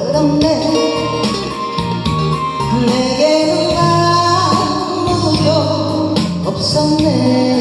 그런데 내게는 아무도 없었네.